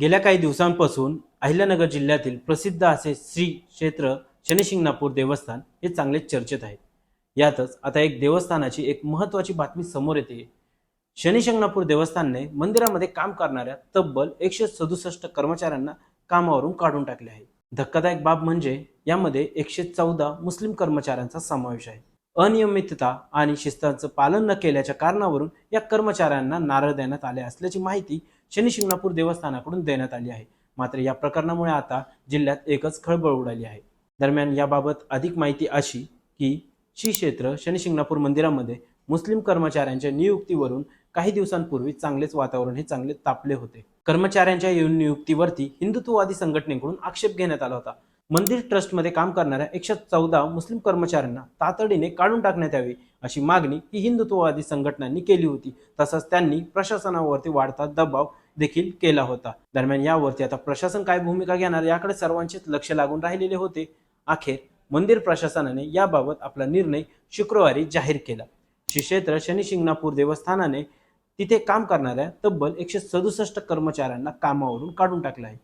गेल्या काही दिवसांपासून अहिल्यानगर जिल्ह्यातील प्रसिद्ध असे श्री क्षेत्र शनिशिंगणापूर देवस्थान हे चांगलेच चर्चेत आहे. यातच आता एक देवस्थानाची एक महत्त्वाची बातमी समोर येते. शनिशिंगणापूर देवस्थानने मंदिरामध्ये काम करणाऱ्या तब्बल एकशे सदुसष्ट कर्मचाऱ्यांना कामावरून काढून टाकले आहे. धक्कादायक बाब म्हणजे यामध्ये एकशे चौदा मुस्लिम कर्मचाऱ्यांचा समावेश आहे. अनियमितता आणि शिस्तांचं पालन न केल्याच्या कारणावरून या कर्मचाऱ्यांना नारळ देण्यात आले असल्याची माहिती शनी शिंगणापूर देवस्थानाकडून देण्यात आली आहे. मात्र या प्रकरणामुळे आता जिल्ह्यात एकच खळबळ उडाली आहे. दरम्यान याबाबत अधिक माहिती अशी की श्री क्षेत्र शनी शिंगणापूर मंदिरामध्ये मुस्लिम कर्मचाऱ्यांच्या नियुक्तीवरून काही दिवसांपूर्वी चांगलेच वातावरण हे चांगले तापले होते. कर्मचाऱ्यांच्या नियुक्तीवरती हिंदुत्ववादी संघटनेकडून आक्षेप घेण्यात आला होता. मंदिर ट्रस्टमध्ये काम करणाऱ्या एकशे चौदा मुस्लिम कर्मचाऱ्यांना तातडीने काढून टाकण्यात यावे अशी मागणी ही हिंदुत्ववादी संघटनांनी केली होती. तसंच त्यांनी प्रशासनावरती वाढता दबाव देखील केला होता. दरम्यान यावरती आता प्रशासन काय भूमिका घेणार याकडे सर्वांचेच लक्ष लागून राहिलेले होते. अखेर मंदिर प्रशासनाने याबाबत आपला निर्णय शुक्रवारी जाहीर केला. श्री क्षेत्र शनी शिंगणापूर देवस्थानाने तिथे काम करणाऱ्या तब्बल एकशे सदुसष्ट कर्मचाऱ्यांना कामावरून काढून टाकलं आहे.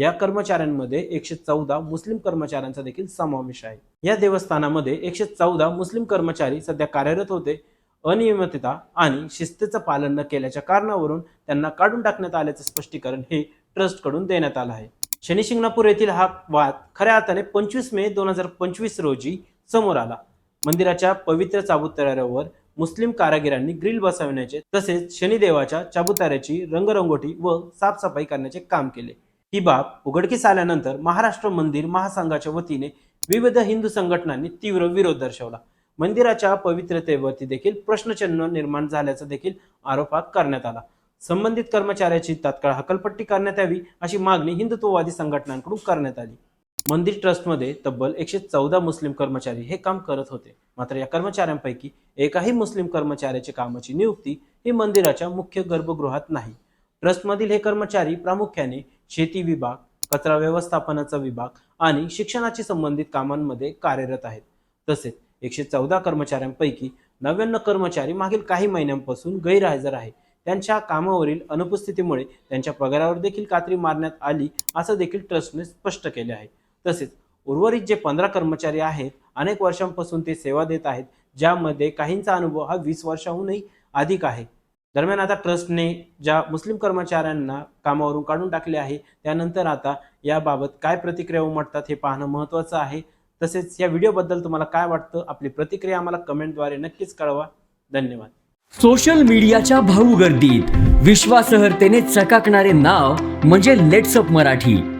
या कर्मचाऱ्यांमध्ये एकशे चौदा मुस्लिम कर्मचाऱ्यांचा देखील समावेश आहे. या देवस्थानामध्ये एकशे चौदा मुस्लिम कर्मचारी सध्या कार्यरत होते. अनियमितता आणि शिस्तीचं पालन न केल्याच्या कारणावरून त्यांना काढून टाकण्यात आल्याचं स्पष्टीकरण हे ट्रस्टकडून देण्यात आलं आहे. शनी शिंगणापूर येथील हा वाद खऱ्या अर्थाने पंचवीस मे दोन हजार पंचवीस रोजी समोर आला. मंदिराच्या पवित्र चाबुताऱ्यावर मुस्लिम कारागिरांनी ग्रिल बसवण्याचे तसेच शनिदेवाच्या चाबुताऱ्याची रंगरंगोटी व साफसफाई करण्याचे काम केले. ही बाब उघडकीस आल्यानंतर महाराष्ट्र मंदिर महासंघाच्या वतीने विविध हिंदू संघटनांनी तीव्र विरोध दर्शवला. मंदिराच्या पवित्रतेवरती देखील प्रश्नचिन्ह निर्माण झाल्याचा देखील आरोप करण्यात आला. संबंधित कर्मचाऱ्याची तात्काळ हकलपट्टी करण्यात यावी अशी मागणी हिंदुत्ववादी संघटनांकडून करण्यात आली. मंदिर ट्रस्टमध्ये तब्बल एकशे चौदा मुस्लिम कर्मचारी हे काम करत होते. मात्र या कर्मचाऱ्यांपैकी एकाही मुस्लिम कर्मचाऱ्याच्या कामाची नियुक्ती ही मंदिराच्या मुख्य गर्भगृहात नाही. ट्रस्टमधील हे कर्मचारी प्रामुख्याने शेती विभाग कचरा व्यवस्थापनाचा विभाग आणि शिक्षणाशी संबंधित कामांमध्ये कार्यरत आहेत. तसेच एकशे चौदा कर्मचाऱ्यांपैकी नव्याण्णव कर्मचारी मागील काही महिन्यांपासून गैरहजर आहे त्यांच्या कामावरील अनुपस्थितीमुळे त्यांच्या पगारावर देखील कात्री मारण्यात आली असं देखील ट्रस्टने स्पष्ट केले आहे. तसेच उर्वरित जे पंधरा कर्मचारी आहेत अनेक वर्षांपासून ते सेवा देत आहेत ज्यामध्ये काहींचा अनुभव हा वीस वर्षाहूनही अधिक आहे. दरम्यान आता ट्रस्टने ज्या मुस्लिम कर्मचाऱ्यांना कामावरून काढून टाकले आहे त्यानंतर आता याबाबत काय प्रतिक्रिया उमटतात हे पाहणं महत्त्वाचं आहे. तसेच या व्हिडिओबद्दल तुम्हाला काय वाटतं आपली प्रतिक्रिया आम्हाला कमेंटद्वारे नक्कीच कळवा. धन्यवाद. सोशल मीडियाच्या भाऊ गर्दीत विश्वासार्हतेने चकाकणारे नाव म्हणजे लेट्सअप मराठी.